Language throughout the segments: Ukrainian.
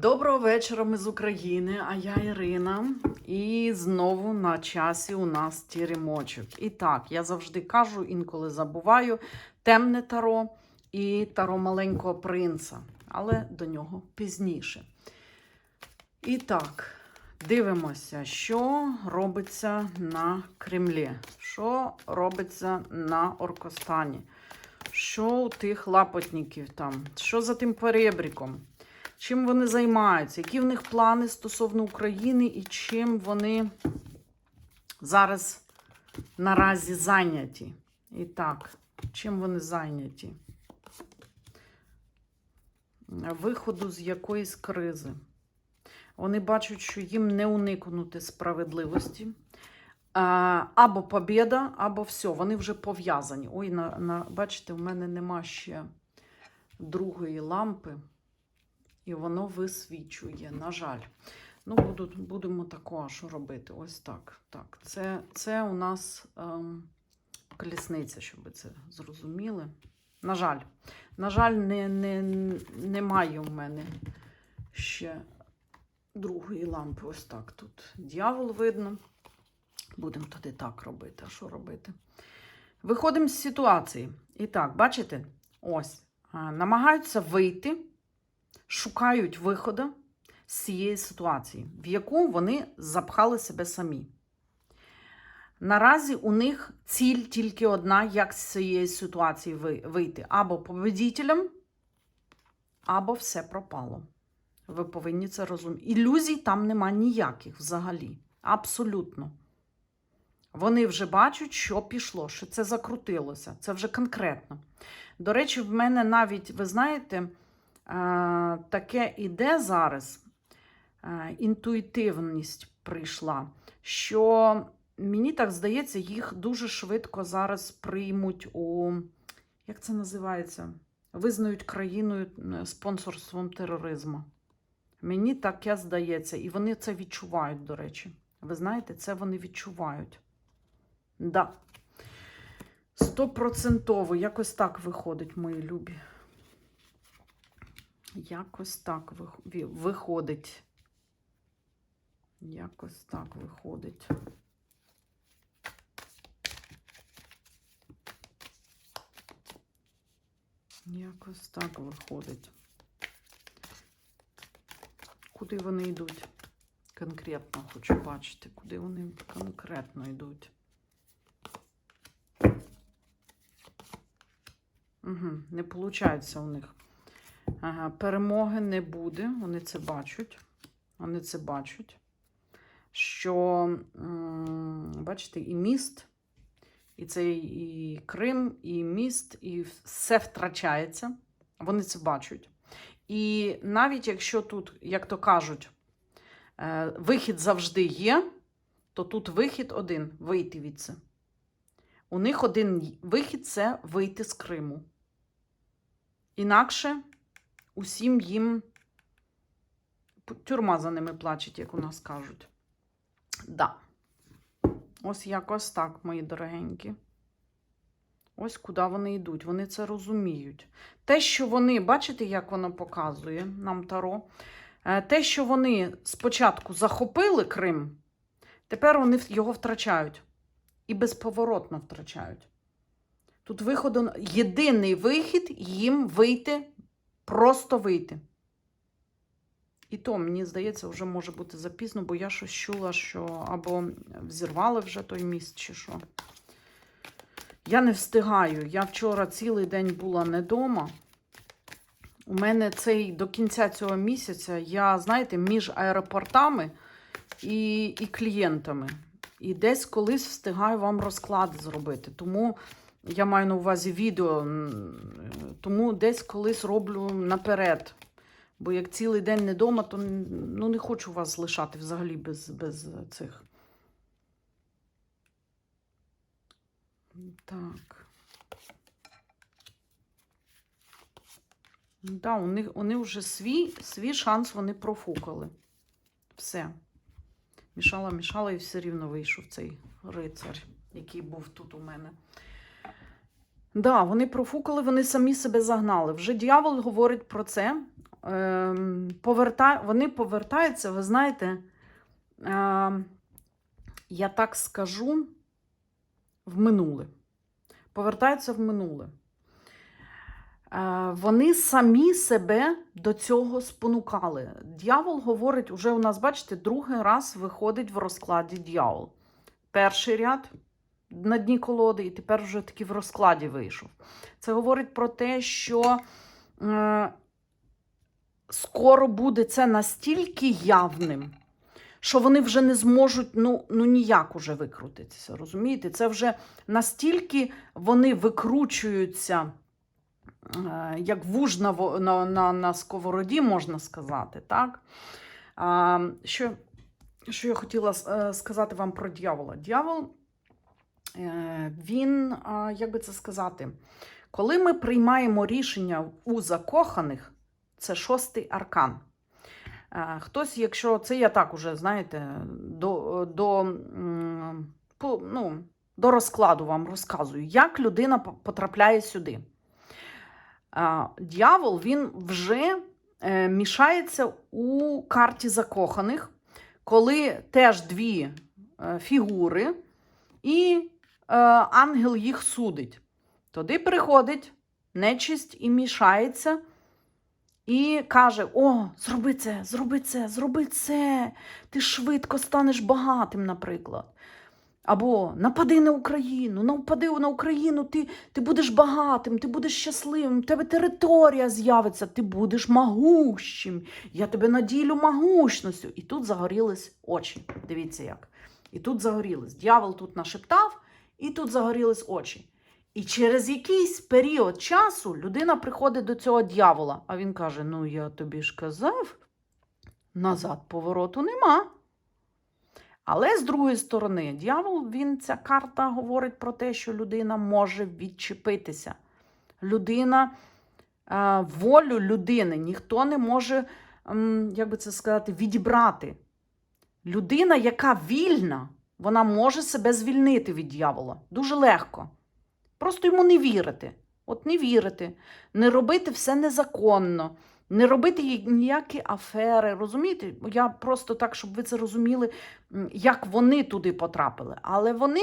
Доброго вечора, ми з України, а я Ірина. І знову на часі у нас тіремочок. І так, я завжди кажу, інколи забуваю темне таро і таро маленького принца, але до нього пізніше. І так, дивимося, що робиться на Кремлі, що робиться на Оркостані, що у тих лапотників там, що за тим перебріком. Чим вони займаються, які в них плани стосовно України і чим вони зараз наразі зайняті. І так, чим вони зайняті? Виходу з якоїсь кризи. Вони бачать, що їм не уникнути справедливості. Або побіда, або все. Вони вже пов'язані. Ой, на, на, бачите, у мене нема ще другої лампи. І воно висвічує, на жаль. Ну, буду, будемо такого що робити. Ось так. так. Це це у нас ем, колісниця, щоб ви це зрозуміли. На жаль, на жаль, не, не, немає у мене ще другої лампи. Ось так. Тут дьявол видно. Будемо тоді так робити. А що робити? Виходимо з ситуації. І так, бачите? Ось. Намагаються вийти шукають виходу з цієї ситуації, в яку вони запхали себе самі. Наразі у них ціль тільки одна, як з цієї ситуації вийти. Або победителем, або все пропало. Ви повинні це розуміти. Ілюзій там нема ніяких взагалі. Абсолютно. Вони вже бачать, що пішло, що це закрутилося. Це вже конкретно. До речі, в мене навіть, ви знаєте, таке іде зараз, інтуїтивність прийшла, що мені так здається, їх дуже швидко зараз приймуть у, як це називається? Визнають країною спонсорством тероризму. Мені таке здається, і вони це відчувають, до речі. Ви знаєте, це вони відчувають. Да. Стопроцентово, якось так виходить, мої любі. Якось так виходить. Якось так виходить. Якось так виходить. Куди вони йдуть? Конкретно хочу бачити, куди вони конкретно йдуть. Угу, Не виходить у них. Ага, Перемоги не буде, вони це бачать. Вони це бачать. Що, бачите, і міст, і цей і Крим, і міст, і все втрачається. Вони це бачать. І навіть якщо тут, як то кажуть, е, вихід завжди є, то тут вихід один вийти від це. У них один вихід це вийти з Криму. Інакше усім їм тюрма за ними плачеть, як у нас кажуть. Да. Ось якось так, мої дорогенькі. Ось куди вони йдуть. Вони це розуміють. Те, що вони, бачите, як воно показує нам Таро? Е, те, що вони спочатку захопили Крим, тепер вони його втрачають. І безповоротно втрачають. Тут виходу, єдиний вихід їм вийти Просто вийти. І то, мені здається, вже може бути запізно, бо я щось чула, що або взірвали вже той міст, чи що. Я не встигаю. Я вчора цілий день була не вдома. У мене цей до кінця цього місяця я, знаєте, між аеропортами і, і клієнтами. І десь колись встигаю вам розклади зробити. Тому. Я маю на увазі відео, тому десь колись роблю наперед. Бо як цілий день не вдома, то ну, не хочу вас залишати взагалі без без цих. Так. Да, у них, вони вже свій свій шанс вони профукали. Все. Мішала, мішала і все рівно вийшов цей рицар, який був тут у мене. Да, вони профукали, вони самі себе загнали. Вже дьявол говорить про це. ем, поверта... вони повертаються, ви знаєте, ем, я так скажу, в минуле. Повертаються в минуле. Е, Вони самі себе до цього спонукали. Д'явол говорить, уже у нас, бачите, другий раз виходить в розкладі д'явол. Перший ряд на дні колоди, і тепер вже таки в розкладі вийшов. Це говорить про те, що е, скоро буде це настільки явним, що вони вже не зможуть ну, ну ніяк уже викрутитися. Розумієте? Це вже настільки вони викручуються, е, як вуж на, на, на, на сковороді, можна сказати. Так? А, що, що я хотіла е, сказати вам про дьявола? Дьявол, він, як би це сказати, коли ми приймаємо рішення у закоханих, це шостий аркан. Е, Хтось, якщо це я так уже, знаєте, до, до, ну, до розкладу вам розказую, як людина потрапляє сюди. Е, Д'явол він вже е, мішається у карті закоханих, коли теж дві е, фігури, і е, ангел їх судить. Туди приходить нечисть і мішається, і каже: О, зроби це, зроби це, зроби це. Ти швидко станеш багатим, наприклад. Або напади на Україну, напади на Україну, ти, ти будеш багатим, ти будеш щасливим, у тебе територія з'явиться, ти будеш могущим. Я тебе наділю могущністю. І тут загорілись очі. Дивіться як. І тут загорілись. Дьявол тут нашептав, і тут загорілись очі. І через якийсь період часу людина приходить до цього дьявола, а він каже: Ну, я тобі ж казав, назад повороту нема. Але з другої сторони, дьявол, він ця карта говорить про те, що людина може відчепитися. Людина, е, волю людини ніхто не може, як би це сказати, відібрати. Людина, яка вільна, вона може себе звільнити від дьявола. Дуже легко. Просто йому не вірити. От не вірити, не робити все незаконно, не робити ніякі афери. Розумієте? Я просто так, щоб ви це розуміли, як вони туди потрапили. Але вони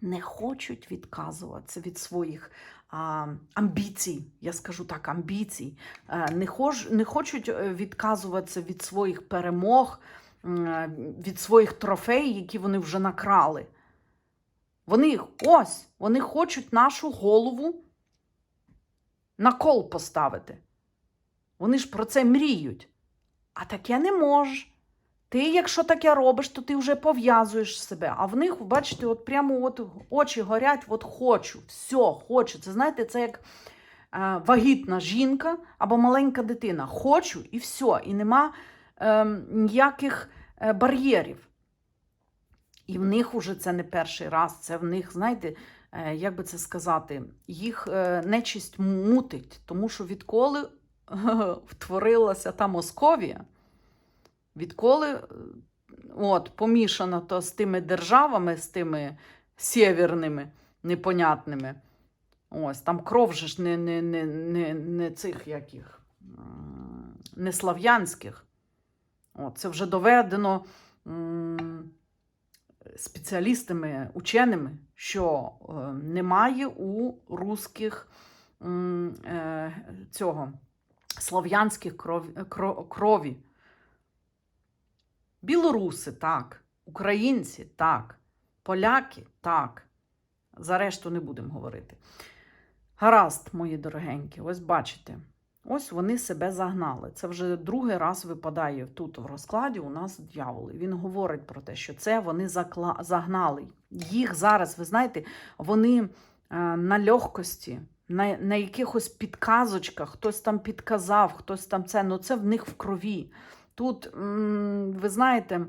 не хочуть відказуватися від своїх а, амбіцій. Я скажу так, амбіцій. Е, не, хож, не хочуть е, відказуватися від своїх перемог, від своїх трофеїв, які вони вже накрали. Вони ось, вони хочуть нашу голову на кол поставити. Вони ж про це мріють. А таке не можеш. Ти, якщо таке робиш, то ти вже пов'язуєш себе. А в них, бачите, от прямо от очі горять, от хочу, все, хочу. Це знаєте, це як е, вагітна жінка або маленька дитина. Хочу і все. І нема е, ніяких е, бар'єрів. І в них уже це не перший раз. Це в них, знаєте, е, як би це сказати, їх е, нечисть мутить, тому що відколи втворилася та Московія, відколи е, от, помішана то з тими державами, з тими сєвєрними, непонятними. Ось, там кров же ж не, не, не, не, не цих яких, не слав'янських. Це вже доведено спеціалістами, ученими, що е, немає у русських е, цього слов'янських крові. Білоруси так, українці так, поляки так. За решту не будемо говорити. Гаразд, мої дорогенькі, ось бачите. Ось вони себе загнали. Це вже другий раз випадає тут в розкладі у нас дьявол. Він говорить про те, що це вони закла... загнали. Їх зараз, ви знаєте, вони е, на легкості, на, на якихось підказочках, хтось там підказав, хтось там це, ну це в них в крові. Тут, ви знаєте,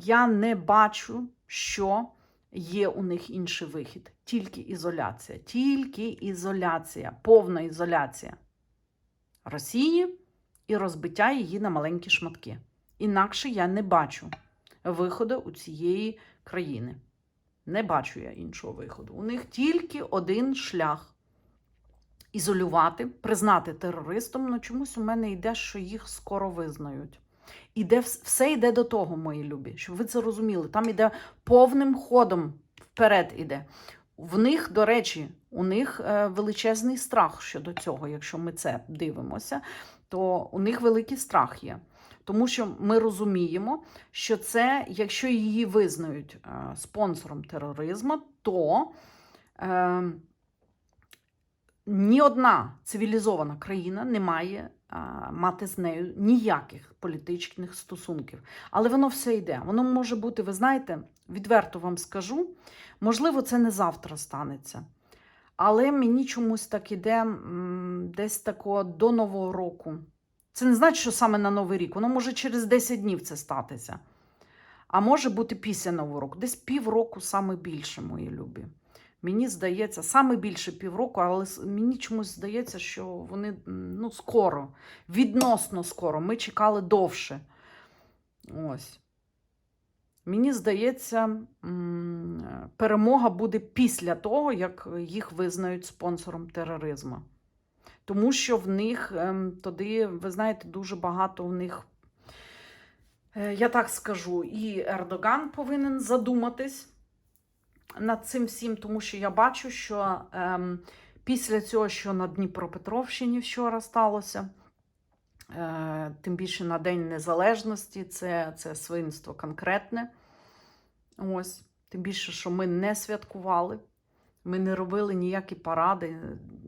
я не бачу, що є у них інший вихід. Тільки ізоляція, тільки ізоляція, повна ізоляція Росії і розбиття її на маленькі шматки. Інакше я не бачу виходу у цієї країни. Не бачу я іншого виходу. У них тільки один шлях. ізолювати, признати терористом. Ну чомусь у мене йде, що їх скоро визнають. Іде, все йде до того, мої любі, щоб ви це розуміли. Там іде повним ходом вперед іде. В них, до речі, у них е, величезний страх щодо цього. Якщо ми це дивимося, то у них великий страх є. Тому що ми розуміємо, що це, якщо її визнають е, спонсором тероризму, то е, ні одна цивілізована країна не має е, мати з нею ніяких політичних стосунків. Але воно все йде. Воно може бути, ви знаєте, відверто вам скажу, можливо, це не завтра станеться. Але мені чомусь так іде десь тако до Нового року. Це не значить, що саме на Новий рік. Воно може через 10 днів це статися. А може бути після Нового року. Десь півроку саме більше, мої любі. Мені здається, саме більше півроку, але мені чомусь здається, що вони ну, скоро, відносно скоро. Ми чекали довше. Ось. Мені здається, перемога буде після того, як їх визнають спонсором тероризму. Тому що в них ем, тоді, ви знаєте, дуже багато в них, е, я так скажу, і Ердоган повинен задуматись над цим всім, тому що я бачу, що ем, після цього, що на Дніпропетровщині вчора сталося, е, тим більше на День Незалежності, це, це свинство конкретне. Ось, тим більше, що ми не святкували. Ми не робили ніякі паради.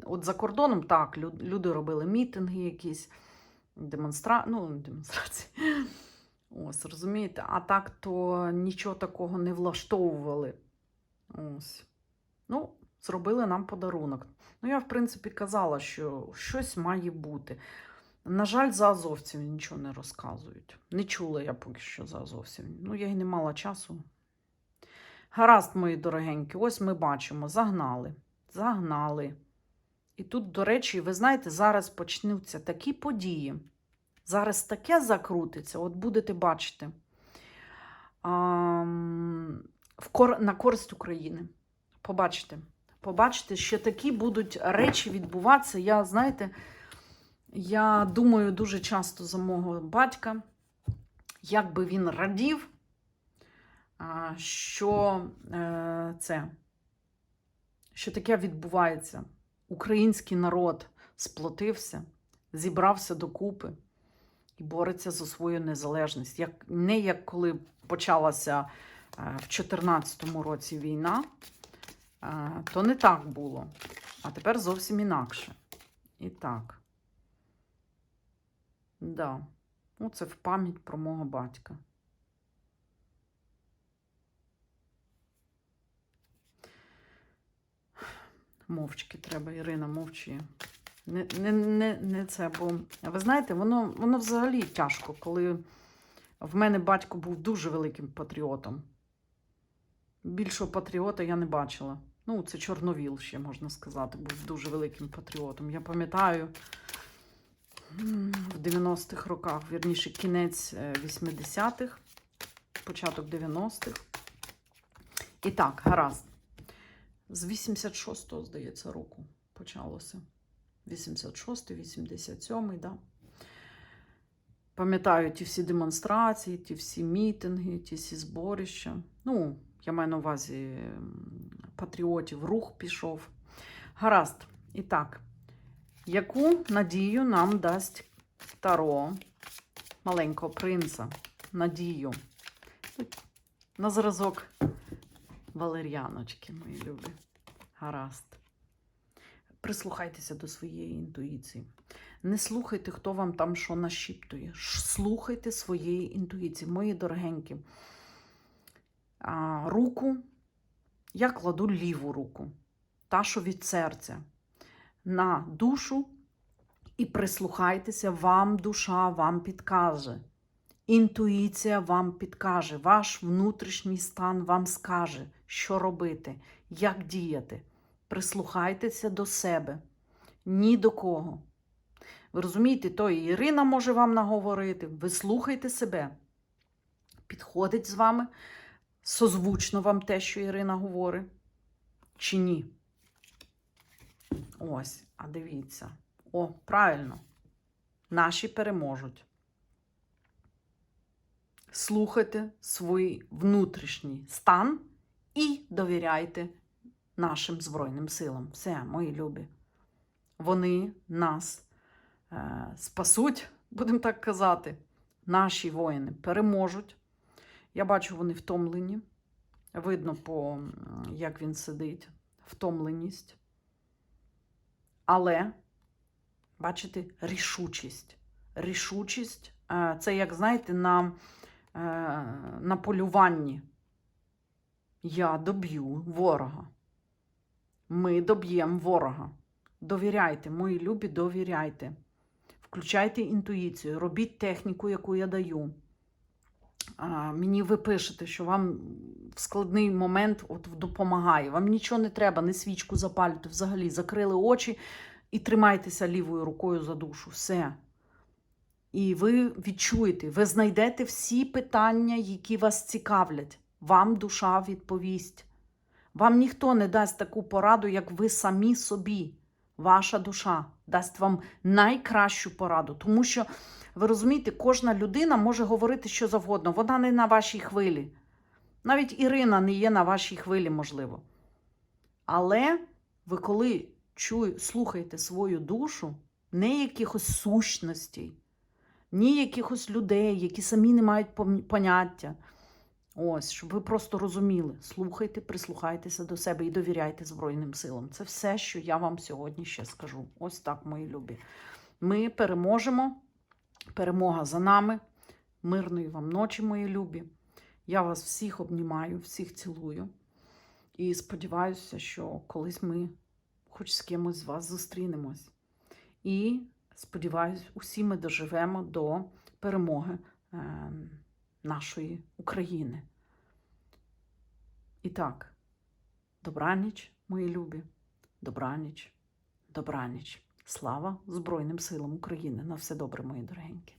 От за кордоном так, люди робили мітинги якісь, демонстра... ну, демонстрації. Ось, розумієте? А так то нічого такого не влаштовували. Ось. Ну, зробили нам подарунок. Ну, я, в принципі, казала, що щось має бути. На жаль, за азовців нічого не розказують. Не чула я поки що за азовців. Ну, я й не мала часу. Гаразд, мої дорогенькі, ось ми бачимо, загнали, загнали. І тут, до речі, ви знаєте, зараз почнуться такі події. Зараз таке закрутиться, от будете бачити. Ам, в кор... На користь України. Побачите. Побачите, що такі будуть речі відбуватися. Я, знаєте, я думаю дуже часто за мого батька, як би він радів, а, що е, це, що таке відбувається. Український народ сплотився, зібрався докупи і бореться за свою незалежність. Як, не як коли почалася е, в 2014 році війна, е, то не так було. А тепер зовсім інакше. І так. Да. Ну, це в пам'ять про мого батька. Мовчки треба, Ірина, мовчи. Не, не, не, не це, бо ви знаєте, воно, воно взагалі тяжко, коли в мене батько був дуже великим патріотом. Більшого патріота я не бачила. Ну, це Чорновіл ще можна сказати, був дуже великим патріотом. Я пам'ятаю в 90-х роках, вірніше, кінець е, 80-х, початок 90-х. І так, гаразд. З 86-го, здається, року почалося. 86-й, 87-й, да. Пам'ятаю ті всі демонстрації, ті всі мітинги, ті всі зборища. Ну, я маю на увазі патріотів, рух пішов. Гаразд. І так, яку надію нам дасть Таро маленького принца? Надію. На зразок Валер'яночки, мої любі. Гаразд. Прислухайтеся до своєї інтуїції. Не слухайте, хто вам там що нашіптує. Слухайте своєї інтуїції, мої дорогенькі. А, руку я кладу ліву руку, та, що від серця, на душу і прислухайтеся, вам душа вам підкаже. Інтуїція вам підкаже, ваш внутрішній стан вам скаже, що робити, як діяти. Прислухайтеся до себе, ні до кого. Ви розумієте, то і Ірина може вам наговорити. Ви слухайте себе. Підходить з вами, созвучно вам те, що Ірина говорить, чи ні? Ось, а дивіться. О, правильно. Наші переможуть. Слухайте свій внутрішній стан і довіряйте нашим Збройним силам. Все, мої любі. Вони нас е, спасуть, будемо так казати. Наші воїни переможуть. Я бачу, вони втомлені. Видно, по як він сидить, втомленість. Але, бачите, рішучість. Рішучість е, це, як знаєте, на, на полюванні. Я доб'ю ворога. Ми доб'ємо ворога. Довіряйте, мої любі, довіряйте. Включайте інтуїцію, робіть техніку, яку я даю. А, мені ви пишете, що вам в складний момент от допомагає. Вам нічого не треба, не свічку запалюйте, взагалі закрили очі і тримайтеся лівою рукою за душу. Все. І ви відчуєте, ви знайдете всі питання, які вас цікавлять. Вам душа відповість. Вам ніхто не дасть таку пораду, як ви самі собі. Ваша душа дасть вам найкращу пораду. Тому що, ви розумієте, кожна людина може говорити що завгодно. Вона не на вашій хвилі. Навіть Ірина не є на вашій хвилі, можливо. Але ви коли чує, слухаєте свою душу, не якихось сущностей, ні якихось людей, які самі не мають поняття. Ось, щоб ви просто розуміли, слухайте, прислухайтеся до себе і довіряйте Збройним силам. Це все, що я вам сьогодні ще скажу. Ось так, мої любі. Ми переможемо. Перемога за нами. Мирної вам ночі, мої любі. Я вас всіх обнімаю, всіх цілую. І сподіваюся, що колись ми хоч з кимось з вас зустрінемось. І сподіваюся, усі ми доживемо до перемоги е, нашої України. І так, добраніч, мої любі, добраніч, добраніч. Слава Збройним силам України. На все добре, мої дорогенькі.